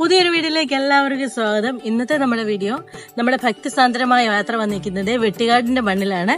പുതിയൊരു വീഡിയോയിലേക്ക് എല്ലാവർക്കും സ്വാഗതം. ഇന്നത്തെ നമ്മുടെ വീഡിയോ നമ്മുടെ ഭക്തിസാന്ദ്രമായ യാത്ര വന്നിരിക്കുന്നത് വെട്ടിക്കാടിന്റെ മണ്ണിലാണ്.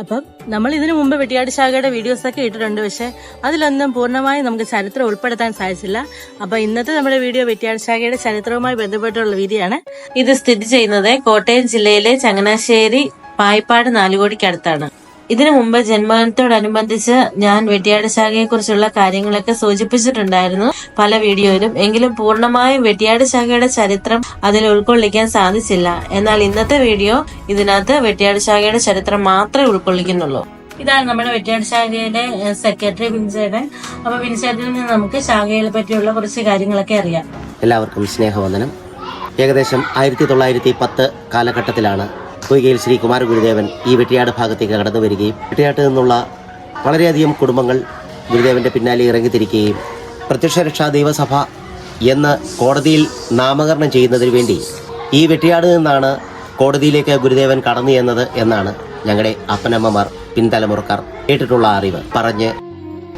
അപ്പം നമ്മൾ ഇതിനു മുമ്പ് വെട്ടിക്കാട് ശാഖയുടെ വീഡിയോസ് ഒക്കെ ഇട്ടിട്ടുണ്ട്. പക്ഷെ അതിലൊന്നും പൂർണമായും നമുക്ക് ചരിത്രം ഉൾപ്പെടുത്താൻ സാധിച്ചില്ല. അപ്പൊ ഇന്നത്തെ നമ്മുടെ വീഡിയോ വെട്ടിയാട് ശാഖയുടെ ചരിത്രവുമായി ബന്ധപ്പെട്ടുള്ള വീതിയാണ് ഇത് സ്ഥിതി ചെയ്യുന്നത് കോട്ടയം ജില്ലയിലെ ചങ്ങനാശ്ശേരി പായിപ്പാട് നാലുകോടിക്കടുത്താണ്. ഇതിനു മുമ്പ് ജന്മദിനത്തോടനുബന്ധിച്ച് ഞാൻ വെട്ടിയാട് ശാഖയെ കുറിച്ചുള്ള കാര്യങ്ങളൊക്കെ സൂചിപ്പിച്ചിട്ടുണ്ടായിരുന്നു പല വീഡിയോയിലും. എങ്കിലും പൂർണമായും വെട്ടിയാട് ശാഖയുടെ ചരിത്രം അതിൽ ഉൾക്കൊള്ളിക്കാൻ സാധിച്ചില്ല. എന്നാൽ ഇന്നത്തെ വീഡിയോ ഇതിനകത്ത് വെട്ടിയാട് ശാഖയുടെ ചരിത്രം മാത്രമേ ഉൾക്കൊള്ളിക്കുന്നുള്ളൂ. ഇതാണ് നമ്മുടെ വെട്ടിയാട് ശാഖയുടെ സെക്രട്ടറി വിൻസേടൻ അപ്പൊ വിൻസേട്ടിൽ നിന്ന് നമുക്ക് ശാഖയെ പറ്റിയുള്ള കുറച്ച് കാര്യങ്ങളൊക്കെ അറിയാം. എല്ലാവർക്കും സ്നേഹവന്ദനം. ഏകദേശം ആയിരത്തി തൊള്ളായിരത്തി പത്ത് കാലഘട്ടത്തിലാണ് പൊയ്കയിൽ ശ്രീ കുമാര ഗുരുദേവൻ ഈ വെട്ടിയാട് ഭാഗത്തേക്ക് കടന്നു വരികയും വെട്ടിയാട്ട് നിന്നുള്ള വളരെയധികം കുടുംബങ്ങൾ ഗുരുദേവന്റെ പിന്നാലെ ഇറങ്ങിത്തിരിക്കുകയും പ്രത്യക്ഷരക്ഷാ ദൈവസഭ എന്ന് കോടതിയിൽ നാമകരണം ചെയ്യുന്നതിന് വേണ്ടി ഈ വെട്ടിയാട് നിന്നാണ് കോടതിയിലേക്ക് ഗുരുദേവൻ കടന്നു എന്നത് എന്നാണ് ഞങ്ങളുടെ അപ്പനമ്മമാർ പിൻതലമുറക്കാർ കേട്ടിട്ടുള്ള അറിവ്. പറഞ്ഞ്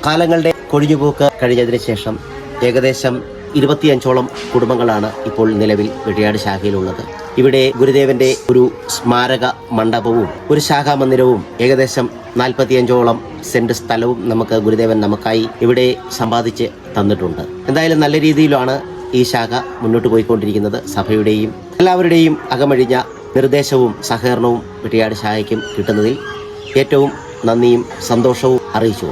കാലങ്ങളുടെ കൊഴിഞ്ഞുപോക്ക് കഴിഞ്ഞതിന് ശേഷം ഏകദേശം ഇരുപത്തിയഞ്ചോളം കുടുംബങ്ങളാണ് ഇപ്പോൾ നിലവിൽ വെട്ടിയാട് ശാഖയിലുള്ളത്. ഇവിടെ ഗുരുദേവന്റെ ഒരു സ്മാരക മണ്ഡപവും ഒരു ശാഖാ മന്ദിരവും ഏകദേശം നാൽപ്പത്തിയഞ്ചോളം സെന്റ് സ്ഥലവും നമുക്ക് ഗുരുദേവൻ നമുക്കായി ഇവിടെ സമ്പാദിച്ച് തന്നിട്ടുണ്ട്. എന്തായാലും നല്ല രീതിയിലാണ് ഈ ശാഖ മുന്നോട്ട് പോയിക്കൊണ്ടിരിക്കുന്നത്. സഭയുടെയും എല്ലാവരുടെയും അകമഴിഞ്ഞ നിർദ്ദേശവും സഹകരണവും വെട്ടിയാട് ശാഖയ്ക്കും കിട്ടുന്നതിൽ ഏറ്റവും നന്ദിയും സന്തോഷവും അറിയിച്ചു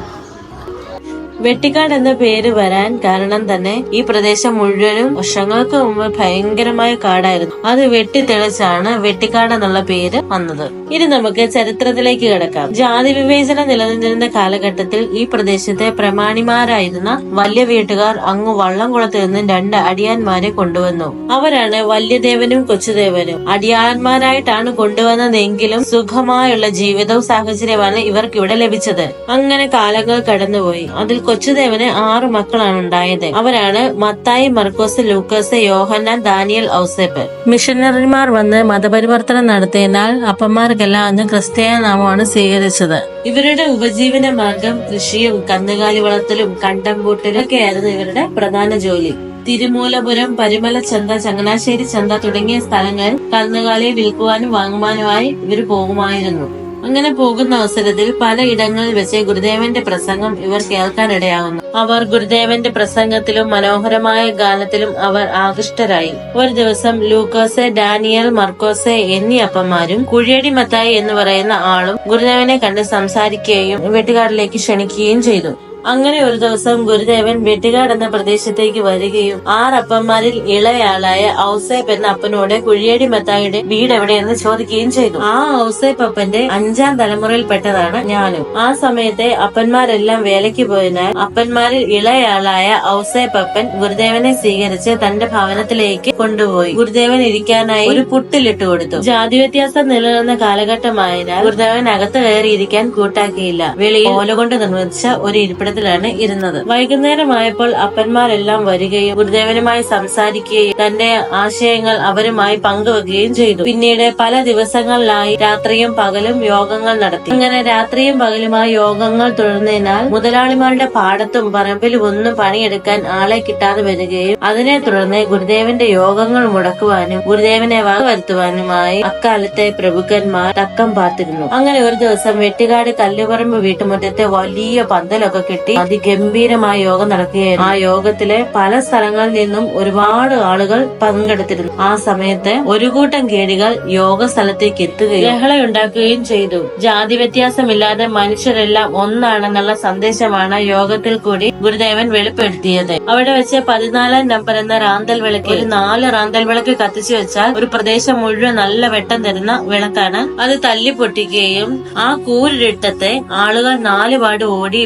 വെട്ടിക്കാട് എന്ന പേര് വരാൻ കാരണം തന്നെ ഈ പ്രദേശം മുഴുവനും വർഷങ്ങൾക്ക് മുമ്പ് ഭയങ്കരമായ കാടായിരുന്നു. അത് വെട്ടിത്തെളിച്ചാണ് വെട്ടിക്കാട് എന്നുള്ള പേര് വന്നത്. ഇനി നമുക്ക് ചരിത്രത്തിലേക്ക് കിടക്കാം. ജാതി വിവേചനം നിലനിന്നിരുന്ന കാലഘട്ടത്തിൽ ഈ പ്രദേശത്തെ പ്രമാണിമാരായിരുന്ന വലിയ വീട്ടുകാർ അങ്ങ് വള്ളംകുളത്ത് നിന്നും രണ്ട് അടിയാന്മാരെ കൊണ്ടുവന്നു. അവരാണ് വല്യദേവനും കൊച്ചുദേവനും. അടിയാന്മാരായിട്ടാണ് കൊണ്ടുവന്നതെങ്കിലും സുഖമായുള്ള ജീവിതവും സാഹചര്യമാണ് ഇവർക്ക് ഇവിടെ ലഭിച്ചത്. അങ്ങനെ കാലങ്ങൾ കടന്നുപോയി. അതിൽ കൊച്ചുദേവന് ആറ് മക്കളാണ് ഉണ്ടായത്. അവരാണ് മത്തായി മർക്കോസ് ലൂക്കോസ് യോഹന്നാൻ ദാനിയൽ ഔസേപ്പ്. മിഷനറിമാർ വന്ന് മതപരിവർത്തനം നടത്തിയതിനാൽ അപ്പന്മാർക്കെല്ലാം അന്ന് ക്രിസ്ത്യാനി നാമമാണ് സ്വീകരിച്ചത്. ഇവരുടെ ഉപജീവന മാർഗം കൃഷിയും കന്നുകാലി വളർത്തലും കണ്ടം ഒക്കെ ആയിരുന്നു ഇവരുടെ പ്രധാന ജോലി. തിരുമൂലപുരം പരിമല ചന്ത ചങ്ങനാശ്ശേരി ചന്ത തുടങ്ങിയ സ്ഥലങ്ങളിൽ കന്നുകാലിയെ വിൽക്കുവാനും വാങ്ങുവാനുമായി ഇവർ പോകുമായിരുന്നു. അങ്ങനെ പോകുന്ന അവസരത്തിൽ പലയിടങ്ങളിൽ വെച്ച് ഗുരുദേവന്റെ പ്രസംഗം ഇവർ കേൾക്കാനിടയാകുന്നു. അവർ ഗുരുദേവന്റെ പ്രസംഗത്തിലും മനോഹരമായ ഗാനത്തിലും അവർ ആകൃഷ്ടരായി. ഒരു ദിവസം ലൂക്കോസ് ഡാനിയൽ മർക്കോസ് എന്നീ അപ്പന്മാരും കുഴിയടി മത്തായി എന്ന് പറയുന്ന ആളും ഗുരുദേവനെ കണ്ട് സംസാരിക്കുകയും വീട്ടുകാരിലേക്ക് ക്ഷണിക്കുകയും ചെയ്തു. അങ്ങനെ ഒരു ദിവസം ഗുരുദേവൻ വെട്ടുകാട് എന്ന പ്രദേശത്തേക്ക് വരികയും ആറപ്പന്മാരിൽ ഇളയാളായ ഔസേപ്പ് എന്ന അപ്പനോട് കുഴിയേടി മത്തായുടെ വീട് എവിടെയെന്ന് ചോദിക്കുകയും ചെയ്തു. ആ ഔസേപ്പ് അപ്പന്റെ അഞ്ചാം തലമുറയിൽപ്പെട്ടതാണ് ഞാനും. ആ സമയത്തെ അപ്പന്മാരെല്ലാം വേലയ്ക്ക് പോയതിനാൽ അപ്പന്മാരിൽ ഇളയാളായ ഔസേപ്പ് അപ്പൻ ഗുരുദേവനെ സ്വീകരിച്ച് തന്റെ ഭവനത്തിലേക്ക് കൊണ്ടുപോയി. ഗുരുദേവൻ ഇരിക്കാനായി ഒരു പുട്ടിലിട്ട് കൊടുത്തു. ജാതി വ്യത്യാസം നിലനിന്ന കാലഘട്ടമായതിനാൽ ഗുരുദേവൻ അകത്ത് കയറിയിരിക്കാൻ കൂട്ടാക്കിയില്ല. വെളിയിൽ ഓല കൊണ്ട് നിർമ്മിച്ച ഒരു ഇരിപ്പിടത്തിലാണ് ഇരുന്നത്. വൈകുന്നേരമായപ്പോൾ അപ്പന്മാരെല്ലാം വരികയും ഗുരുദേവനുമായി സംസാരിക്കുകയും തന്റെ ആശയങ്ങൾ അവരുമായി പങ്കുവെക്കുകയും ചെയ്തു. പിന്നീട് പല ദിവസങ്ങളിലായി രാത്രിയും പകലും യോഗങ്ങൾ നടത്തി. അങ്ങനെ രാത്രിയും പകലുമായി യോഗങ്ങൾ തുടർന്നതിനാൽ മുതലാളിമാരുടെ പാടത്തും പറമ്പിലും ഒന്നും പണിയെടുക്കാൻ ആളെ കിട്ടാതെ വരികയും അതിനെ തുടർന്ന് ഗുരുദേവന്റെ യോഗങ്ങൾ മുടക്കുവാനും ഗുരുദേവനെ വകവരുത്തുവാനുമായി അക്കാലത്തെ പ്രഭുക്കന്മാർ തക്കം പാർത്തിരുന്നു. അങ്ങനെ ഒരു ദിവസം വെട്ടുകാട് കല്ലുപറമ്പ് വീട്ടുമുറ്റത്തെ വലിയ പന്തലൊക്കെ കെട്ടി അതിഗംഭീരമായ യോഗം നടക്കുകയായിരുന്നു. ആ യോഗത്തിലെ പല സ്ഥലങ്ങളിൽ നിന്നും ഒരുപാട് ആളുകൾ പങ്കെടുത്തിരുന്നു. ആ സമയത്ത് ഒരു കൂട്ടം കേടികൾ യോഗ സ്ഥലത്തേക്ക് എത്തുകയും ബഹളയുണ്ടാക്കുകയും ചെയ്തു. ജാതി വ്യത്യാസമില്ലാതെ മനുഷ്യരെല്ലാം ഒന്നാണെന്നുള്ള സന്ദേശമാണ് യോഗത്തിൽ കൂടി ഗുരുദേവൻ വെളിപ്പെടുത്തിയത്. അവിടെ വെച്ച് പതിനാലാം നമ്പർ എന്ന റാന്തൽ വിളക്ക് ഒരു നാല് റാന്തൽ വിളക്ക് കത്തിച്ചു വെച്ചാൽ ഒരു പ്രദേശം മുഴുവൻ നല്ല വെട്ടം തരുന്ന വിളക്കാണ്. അത് തല്ലി പൊട്ടിക്കുകയും ആ കൂരിട്ടത്തെ ആളുകൾ നാലുപാട് ഓടി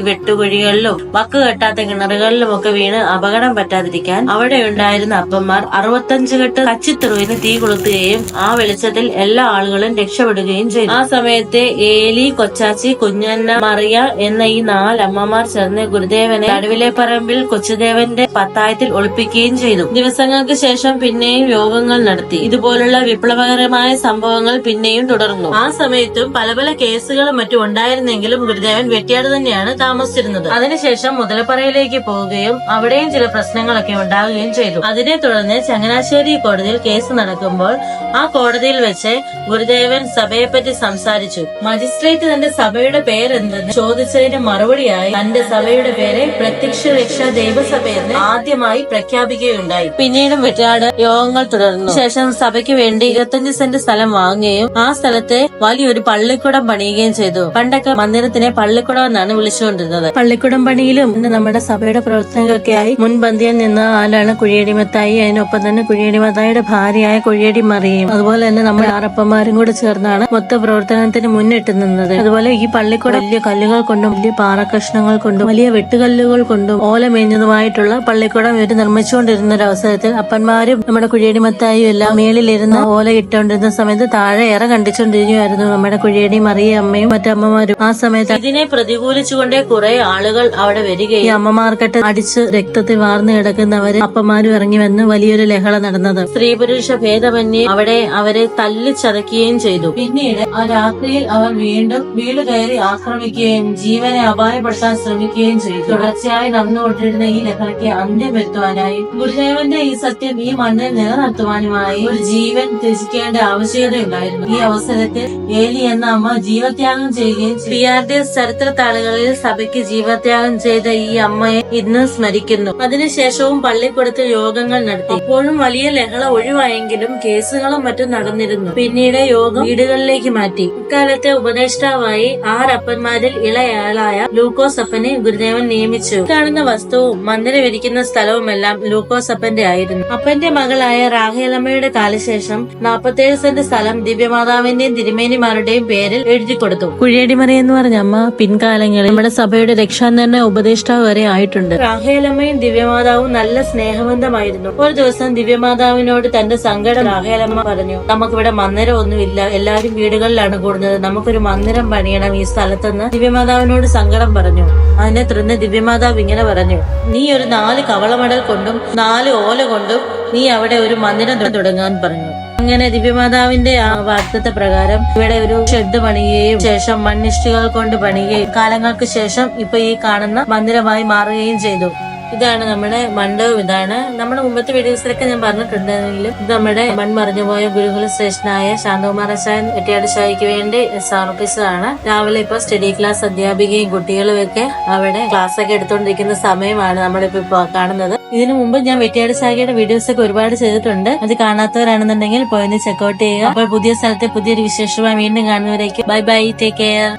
വെട്ടുകുഴികളിലും വക്ക് കെട്ടാത്ത കിണറുകളിലും ഒക്കെ വീണ് അപകടം പറ്റാതിരിക്കാൻ അവിടെ ഉണ്ടായിരുന്ന അപ്പന്മാർ അറുപത്തഞ്ച് കെട്ട് കച്ചിത്തെറുവിന് തീ കൊളുത്തുകയും ആ വെളിച്ചത്തിൽ എല്ലാ ആളുകളും രക്ഷപ്പെടുകയും ചെയ്തു. ആ സമയത്തെ ഏലി കൊച്ചാച്ചി കുഞ്ഞന്ന മറിയ എന്ന ഈ നാല് അമ്മമാർ ചേർന്ന് ഗുരുദേവനെ നടുവിലെ പറമ്പിൽ കൊച്ചുദേവന്റെ പത്തായത്തിൽ ഒളിപ്പിക്കുകയും ചെയ്തു. ദിവസങ്ങൾക്ക് ശേഷം പിന്നെയും യോഗങ്ങൾ നടത്തി. ഇതുപോലുള്ള വിപ്ലവകരമായ സംഭവങ്ങൾ പിന്നെയും തുടർന്നു. ആ സമയത്തും പല പല കേസുകളും മറ്റും ഉണ്ടായിരുന്നെങ്കിലും ഗുരുദേവൻ വെട്ടിയാട് തന്നെയാണ് താമസിച്ചിരുന്നത്. അതിനുശേഷം മുതലപ്പറയിലേക്ക് പോവുകയും അവിടെയും ചില പ്രശ്നങ്ങളൊക്കെ ഉണ്ടാവുകയും ചെയ്തു. അതിനെ തുടർന്ന് ചങ്ങനാശ്ശേരി കോടതിയിൽ കേസ് നടക്കുമ്പോൾ ആ കോടതിയിൽ വെച്ച് ഗുരുദേവൻ സഭയെപ്പറ്റി സംസാരിച്ചു. മജിസ്ട്രേറ്റ് തന്റെ സഭയുടെ പേരെന്തെന്ന് ചോദിച്ചതിന് മറുപടിയായി തന്റെ സഭയുടെ പേര് പ്രത്യക്ഷ രക്ഷാ ദൈവസഭയെന്ന് ആദ്യമായി പ്രഖ്യാപിക്കുകയുണ്ടായി. പിന്നീടും വെറ്റാട് യോഗങ്ങൾ തുടർന്നു. ശേഷം സഭയ്ക്ക് വേണ്ടി ഇരുപത്തഞ്ച് സെന്റ് സ്ഥലം വാങ്ങുകയും ആ സ്ഥലത്തെ വലിയൊരു പള്ളിക്കുടം പണിയുകയും ചെയ്തു. പണ്ടൊക്കെ മന്ദിരത്തിനെ പള്ളിക്കുടം എന്നാണ് വിളിച്ചുകൊണ്ടിരുന്നത്. പള്ളിക്കുടം പണിയിലും ഇന്ന് നമ്മുടെ സഭയുടെ പ്രവർത്തനങ്ങൾക്കായി മുൻപന്തിയിൽ നിന്ന ആളാണ് കുഴിയടി മത്തായി അതിനൊപ്പം തന്നെ കുഴിയടി മത്തായിയുടെ ഭാര്യയായ കുഴിയടി മറിയും അതുപോലെ തന്നെ നമ്മുടെ ആറപ്പന്മാരും കൂടെ ചേർന്നാണ് മൊത്ത പ്രവർത്തനത്തിന് മുന്നിട്ട് നിന്നത്. അതുപോലെ ഈ പള്ളിക്കൂടം വലിയ കല്ലുകൾ കൊണ്ടും വലിയ പാറക്കഷ്ണങ്ങൾ കൊണ്ടും വലിയ വെട്ടുകല്ലുകൾ കൊണ്ടും ഓലമേഞ്ഞതുമായിട്ടുള്ള പള്ളിക്കൂടം ഇവർ നിർമ്മിച്ചുകൊണ്ടിരുന്ന ഒരു അവസരത്തിൽ അപ്പന്മാരും നമ്മുടെ കുഴിയടി മത്തായും എല്ലാം മേളിലിരുന്ന് ഓല ഇട്ടുകൊണ്ടിരുന്ന സമയത്ത് താഴെ ഇറ കണ്ടിച്ചുകൊണ്ടിരിക്കുകയായിരുന്നു നമ്മുടെ കുഴിയടി മറിയ അമ്മയും മറ്റമ്മമാരും. ആ സമയത്ത് ഇതിനെ പ്രതികൂലിച്ചുകൊണ്ടേ കുറെ ആളുകൾ അവിടെ വരികയും ഈ അമ്മമാർക്കിട്ട് അടിച്ച് രക്തത്തിൽ വാർന്നു കിടക്കുന്നവര് അപ്പന്മാരും ഇറങ്ങി വന്ന് വലിയൊരു ലഹള നടന്നത്. സ്ത്രീ പുരുഷ ഭേദമന്യേ അവിടെ അവരെ തല്ലിച്ചതയ്ക്കുകയും ചെയ്തു. പിന്നീട് ആ രാത്രിയിൽ അവർ വീണ്ടും വീട് കയറി ആക്രമിക്കുകയും ജീവനെ അപായപ്പെടുത്താൻ ശ്രമിക്കുകയും ചെയ്തു. തുടർച്ചയായി നടന്നുകൊണ്ടിരുന്ന ഈ ലഹളയ്ക്ക് അന്ത്യം വരുത്തുവാനായി ഗുരുദേവന്റെ ഈ സത്യം ഈ മണ്ണിൽ നിലനിർത്തുവാനുമായി ഒരു ജീവൻ ത്യജിക്കേണ്ട ആവശ്യകതയുണ്ടായിരുന്നു. ഈ അവസരത്തിൽ ഏലി എന്ന അമ്മ ജീവത്യാഗം ചെയ്യുകയും പി ആർ ഡി എസ് ചരിത്ര താളുകളിൽ സഭയ്ക്ക് ജീവത്യാഗം ചെയ്ത ഈ അമ്മയെ ഇന്ന് സ്മരിക്കുന്നു. അതിനുശേഷവും പള്ളിക്കൂടത്തിൽ യോഗങ്ങൾ നടത്തി. അപ്പോഴും വലിയ ലഹള ഒഴിവായെങ്കിലും കേസുകളും മറ്റും നടന്നിരുന്നു. പിന്നീട് യോഗം വീടുകളിലേക്ക് മാറ്റി. ഇക്കാലത്തെ ഉപദേഷ്ടാവായി ആർ അപ്പന്മാരിൽ ഇളയാളായ ലൂക്കോസ് അപ്പനെ ഗുരുദേവൻ നിയമിച്ചു. കാണുന്ന വസ്തുവും മന്ദിരം ഇരിക്കുന്ന സ്ഥലവുമെല്ലാം ലൂക്കോസ് അപ്പന്റെ ആയിരുന്നു. അപ്പന്റെ മകളായ റാഹേലമ്മയുടെ കാലശേഷം നാൽപ്പത്തേഴ് സെന്റ് സ്ഥലം ദിവ്യമാതാവിന്റെയും തിരുമേനിമാരുടെയും പേരിൽ എഴുതി കൊടുത്തു കുഴിയടിമറി എന്ന് പറഞ്ഞ അമ്മ പിൻകാലങ്ങളിൽ നമ്മുടെ സഭയുടെ രക്ഷാനിർണയ ഉപദേഷ്ടാവ് വരെ ആയിട്ടുണ്ട്. റാഹേലമ്മയും ദിവ്യമാതാവും നല്ല സ്നേഹബന്ധമായിരുന്നു. ഒരു ദിവസം ദിവ്യമാതാവിനോട് തന്റെ സങ്കടം റാഹേലമ്മ പറഞ്ഞു നമുക്കിവിടെ മന്ദിരം ഒന്നുമില്ല. എല്ലാവരും വീടുകളിലാണ് കൂടുന്നത്. നമുക്കൊരു മന്ദിരം പണിയണം ഈ സ്ഥലത്തെന്ന്. ദിവ്യമാതാവിനോട് സങ്കടം പറഞ്ഞു. അതിനെ തുടർന്ന് ദിവ്യമാതാവ് ഇങ്ങനെ പറഞ്ഞു നീ ഒരു നാല് കവളമടൽ കൊണ്ടും നാല് ഓല കൊണ്ടും നീ അവിടെ ഒരു മന്ദിരം തുടങ്ങാൻ പറഞ്ഞു. അങ്ങനെ ദിവ്യമാതാവിന്റെ ആ വാഗ്ദത്ത പ്രകാരം ഇവിടെ ഒരു ഷെഡ് പണിയുകയും ശേഷം മണ്ണിഷ്ടികൾ കൊണ്ട് പണിയുകയും കാലങ്ങൾക്ക് ശേഷം ഇപ്പൊ ഈ കാണുന്ന മന്ദിരമായി മാറുകയും ചെയ്തു. ഇതാണ് നമ്മുടെ മണ്ഡപം. ഇതാണ് നമ്മുടെ മുമ്പത്തെ വീഡിയോസിലൊക്കെ ഞാൻ പറഞ്ഞിട്ടുണ്ടെങ്കിലും ഇത് നമ്മുടെ മൺമറിഞ്ഞു പോയ ഗുരുകുല ശ്രേഷ്ഠനായ ശാന്തകുമാർ അച്ചായൻ വെട്ടിയാട് ഷായിക്ക് വേണ്ടി സമർപ്പിച്ചതാണ് രാവിലെ ഇപ്പൊ സ്റ്റഡി ക്ലാസ് അധ്യാപികയും കുട്ടികളും ഒക്കെ അവിടെ ക്ലാസ് ഒക്കെ എടുത്തുകൊണ്ടിരിക്കുന്ന സമയമാണ് നമ്മളിപ്പോ കാണുന്നത്. ഇതിനു മുമ്പ് ഞാൻ വെട്ടിയാട് ശാഖയുടെ വീഡിയോസ് ഒക്കെ ഒരുപാട് ചെയ്തിട്ടുണ്ട്. അത് കാണാത്തവരാണെന്നുണ്ടെങ്കിൽ പോയി ചെക്കൗട്ട് ചെയ്യുക. അപ്പോൾ പുതിയ സ്ഥലത്തെ പുതിയൊരു വിശേഷമായി വീണ്ടും കാണുന്നവരേക്ക്. Bye bye take care